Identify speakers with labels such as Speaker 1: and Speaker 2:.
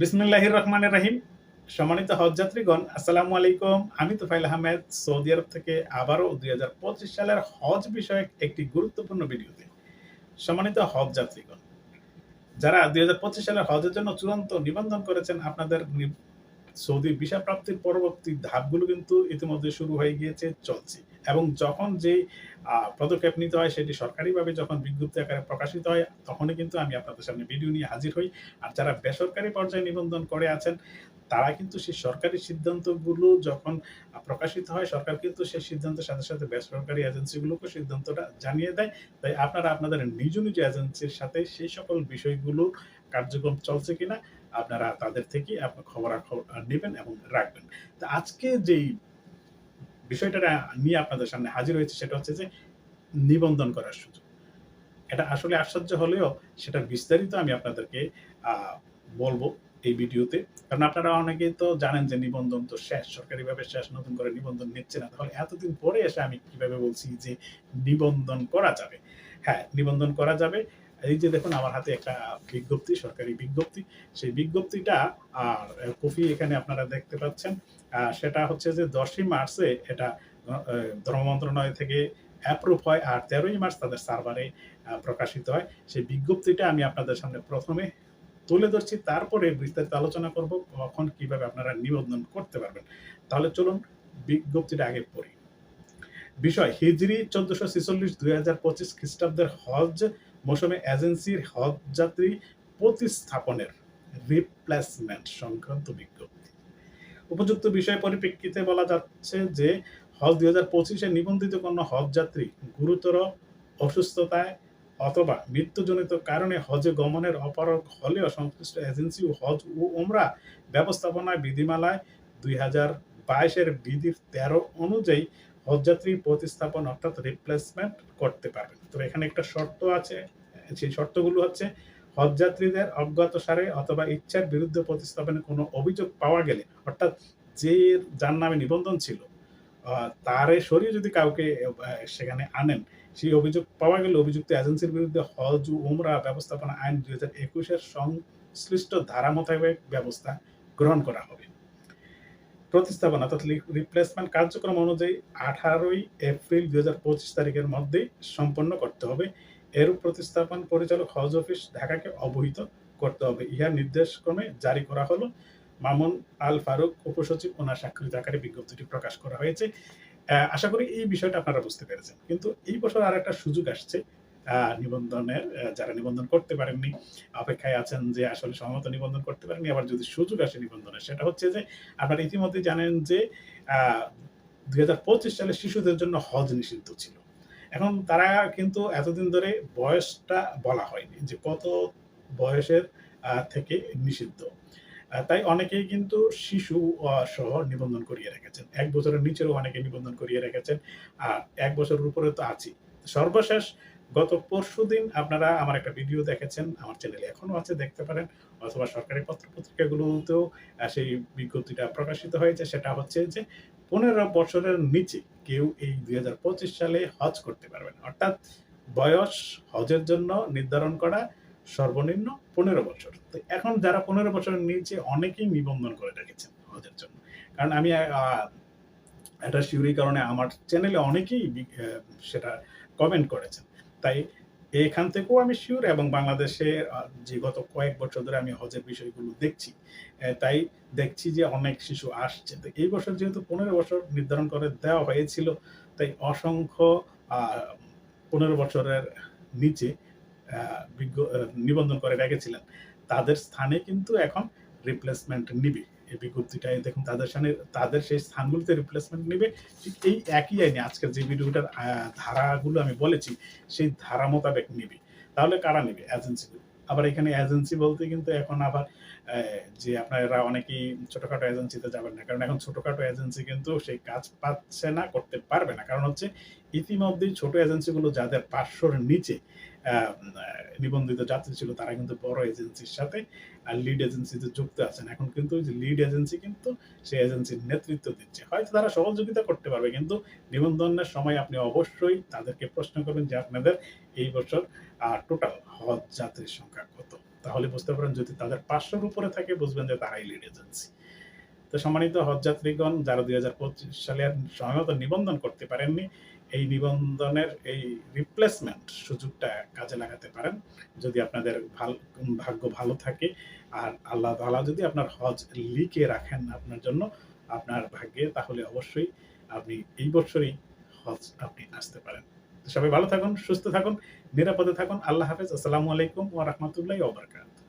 Speaker 1: বিসমিল্লাহির রহমানির রাহিম। সম্মানিত হজ যাত্রীগণ আসসালামু আলাইকুম। আমি তোফাইল আহমেদ, সৌদি আরব থেকে আবারও দুই সালের হজ বিষয়ক একটি গুরুত্বপূর্ণ ভিডিওতে সম্মানিত হজ যাত্রীগণ যারা দুই হাজার পঁচিশ সালের হজের জন্য চূড়ান্ত নিবন্ধন করেছেন, আপনাদের সৌদি ভিসা প্রাপ্তির পরবর্তী ধাপগুলো কিন্তু ইতিমধ্যে শুরু হয়ে গিয়েছে, চলছে। এবং যখন যে পদক্ষেপ নিতে হয় সেটি সরকারিভাবে যখন বিজ্ঞপ্তি আকারে প্রকাশিত হয়, তখনই কিন্তু আমি আপনাদের সামনে ভিডিও নিয়ে হাজির হই। আর যারা বেসরকারি পর্যায়ে নিবন্ধন করে আছেন, তারা কিন্তু সেই সরকারি সিদ্ধান্তগুলো যখন প্রকাশিত হয়, সরকার কিন্তু সেই সিদ্ধান্তের সাথে সাথে বেসরকারি এজেন্সিগুলোকে সিদ্ধান্তটা জানিয়ে দেয়। তাই আপনারা আপনাদের নিজ নিজ এজেন্সির সাথে সেই সকল বিষয়গুলো কার্যক্রম চলছে কিনা, আপনারা তাদের থেকে আপনার খবরাখবর নেবেন এবং রাখবেন। তো আজকে যেই বিষয়টা নিয়ে আপনাদের সামনে হাজির হয়েছে, সেটা হচ্ছে যে নিবন্ধন করার সুযোগ। এটা আসলে আশ্চর্য হলেও সেটা বিস্তারিত আমি আপনাদেরকে বলব এই ভিডিওতে। কারণ আপনারা অনেকেই তো জানেন যে নিবন্ধন তো শেষ, সরকারিভাবে শেষ, নতুন করে নিবন্ধন নিচ্ছে না। তাহলে এতদিন পরে এসে আমি কীভাবে বলছি যে নিবন্ধন করা যাবে? হ্যাঁ নিবন্ধন করা যাবে। এই যে দেখুন, আমার হাতে একটা বিজ্ঞপ্তি, সরকারি বিজ্ঞপ্তি। সেই বিজ্ঞপ্তিটা, আর কপি এখানে আপনারা দেখতে পাচ্ছেন। সেটা হচ্ছে যে দশই মার্চে এটা ধর্ম মন্ত্রণালয় থেকে অ্যাপ্রুভ হয়, আর তেরোই মার্চ তাদের সার্ভারে প্রকাশিত হয়। সেই বিজ্ঞপ্তিটা আমি আপনাদের সামনে প্রথমে তুলে ধরছি, তারপরে বিস্তারিত আলোচনা করব, কখন কীভাবে আপনারা নিবন্ধন করতে পারবেন। তাহলে চলুন, বিজ্ঞপ্তিটা আগে পড়ি। বিষয়, হিজরি চোদ্দশো ছিচল্লিশ দুই হাজার পঁচিশ খ্রিস্টাব্দের হজ মৌসুমে এজেন্সির হজ যাত্রী প্রতিস্থাপনের রিপ্লেসমেন্ট সংক্রান্ত বিজ্ঞপ্তি। উপযুক্ত বিষয় পরিপ্রেক্ষিতে বলা যাচ্ছে যে, হজ দুই হাজার পঁচিশে নিবন্ধিত কোনো হজ যাত্রী গুরুতর অসুস্থতায় অথবা মৃত্যুজনিত কারণে হজে গমনের অপারগ হলেও সংশ্লিষ্ট এজেন্সি ও হজ ও ওমরা ব্যবস্থাপনায় বিধিমালায় দুই হাজার বাইশের বিধির তেরো অনুযায়ী হজযাত্রী প্রতিস্থাপন অর্থাৎ রিপ্লেসমেন্ট করতে পারবেন। তো এখানে একটা শর্ত আছে, সেই শর্তগুলো হচ্ছে হজযাত্রীদের অজ্ঞাত সারে অথবা ইচ্ছার বিরুদ্ধে প্রতিস্থাপনে কোনো অভিযোগ পাওয়া গেলে, অর্থাৎ যে যার নামে নিবন্ধন ছিল তারে সরিয়ে যদি কাউকে সেখানে আনেন, সেই অভিযোগ পাওয়া গেলে অভিযুক্ত এজেন্সির বিরুদ্ধে হজ ও উমরা, ব্যবস্থাপনা আইন দুই হাজার একুশের সংশ্লিষ্ট ধারা মোতাবেক ব্যবস্থা গ্রহণ করা হবে। প্রতিস্থাপন অর্থাৎ রিপ্লেসমেন্ট কার্যক্রম অনুযায়ী আঠারোই এপ্রিল দুই হাজার পঁচিশ তারিখের মধ্যেই সম্পন্ন করতে হবে। এরূপ প্রতিস্থাপন পরিচালক হজ অফিস ঢাকাকে অবহিত করতে হবে। ইহার নির্দেশক্রমে জারি করা হলো। মামুন আল ফারুক, উপসচিব ওনার স্বাক্ষরিত আকারে বিজ্ঞপ্তিটি প্রকাশ করা হয়েছে। আশা করি এই বিষয়টা আপনারা বুঝতে পেরেছেন। কিন্তু এই বছর আর একটা সুযোগ আসছে। নিবন্ধনের যারা নিবন্ধন করতে পারেননি, অপেক্ষায় আছেন যে আসলে সম্ভবত নিবন্ধন করতে পারেননি, আবার যদি সুযোগ আসে নিবন্ধনের, সেটা হচ্ছে যে আপনারা ইতিমধ্যে জানেন যে দুই হাজার পঁচিশ সালে শিশুদের জন্য হজ নিষিদ্ধ ছিল। এখন তারা কিন্তু এতদিন ধরে বয়সটা বলা হয়নি যে কত বয়সের থেকে নিষিদ্ধ। তাই অনেকেই কিন্তু শিশু সহ নিবন্ধন করিয়ে রেখেছেন। এক বছরের নিচেরও অনেকে নিবন্ধন করিয়ে রেখেছেন, আর এক বছরের উপরে তো আছি সর্বশেষ গত পরশু দিন আপনারা আমার একটা ভিডিও দেখেছেন আমার চ্যানেলে এখনও আছে দেখতে পারেন। অথবা সরকারি পত্র পত্রিকাগুলোতেও আহ, সেই বিজ্ঞপ্তিটা প্রকাশিত হয়েছে। সেটা হচ্ছে যে পনেরো বছরের নিচে কেউ এই দুই হাজার পঁচিশ সালে হজ করতে পারবেন অর্থাৎ বয়স হজের জন্য নির্ধারণ করা সর্বনিম্ন পনেরো বছর। তো এখন যারা পনেরো বছরের নিচে অনেকেই নিবন্ধন করে রেখেছেন হজের জন্য। কারণ আমি একটা এটা শিউরি কারণে আমার চ্যানেলে অনেকেই সেটা কমেন্ট করেছেন। তাই এখান থেকেও আমি শিওর এবং বাংলাদেশে যে গত কয়েক বছর ধরে আমি হজের বিষয়গুলো দেখছি তাই দেখছি যে অনেক শিশু আসছে। তো এই বছর যেহেতু পনেরো বছর নির্ধারণ করে দেওয়া হয়েছিল, তাই অসংখ্য পনেরো বছরের নিচে নিবন্ধন করে রেখেছিলেন। তাদের স্থানে কিন্তু এখন রিপ্লেসমেন্ট নিবে। এই বিজ্ঞপ্তিটাই দেখুন তাদের সামনে, তাদের সেই স্থানগুলিতে রিপ্লেসমেন্ট নিবে। ঠিক এই একই আইনে আজকের যে ভিডিওটার ধারাগুলো আমি বলেছি, সেই ধারা মোতাবেক নিবে। তাহলে কারা নেবে? এজেন্সিগুলো আবার এখানে এজেন্সি বলতে কিন্তু এখন আবার যে আপনারা অনেকেই ছোটখাটো এজেন্সিতে যাবেন না। কারণ এখন ছোটখাটো এজেন্সি কিন্তু সেই কাজ পাচ্ছে না, করতে পারবে না। কারণ হচ্ছে ইতিমধ্যেই ছোট এজেন্সিগুলো যাদের পাঁচশোর নিচে নিবন্ধিত যাত্রী ছিল, তারা কিন্তু বড় এজেন্সির সাথে আর লিড এজেন্সিতে যুক্ত আছেন। এখন কিন্তু ওই যে লিড এজেন্সি কিন্তু সেই এজেন্সির নেতৃত্ব দিচ্ছে। হয়তো তারা সহযোগিতা করতে পারবে, কিন্তু নিবন্ধনের সময় আপনি অবশ্যই তাদেরকে প্রশ্ন করবেন যে আপনাদের এই বছর টোটাল হজ যাত্রীর সংখ্যা কত? তাহলে বুঝতে পারেন যদি তাদের পাঁচশোর উপরে থাকে, বুঝবেন যে তারাই লিড এজেন্সি তো সম্মানিত হজযাত্রীগণ, যারা দুই হাজার পঁচিশ সালে সময়মতো নিবন্ধন করতে পারেননি এই নিবন্ধনের এই রিপ্লেসমেন্ট সুযোগটা কাজে লাগাতে পারেন। যদি আপনাদের ভালো, ভাগ্য ভালো থাকে, আর আল্লাহ তাআলা যদি আপনার হজ লিখে রাখেন আপনার জন্য আপনার ভাগ্যে, তাহলে অবশ্যই আপনি এই বছরই হজ আপনি আসতে পারেন। সবাই ভালো থাকুন, সুস্থ থাকুন, নিরাপদে থাকুন। আল্লাহ হাফেজ। আসসালামু আলাইকুম ওয়া রাহমাতুল্লাহি ওয়া বারাকাতুহু।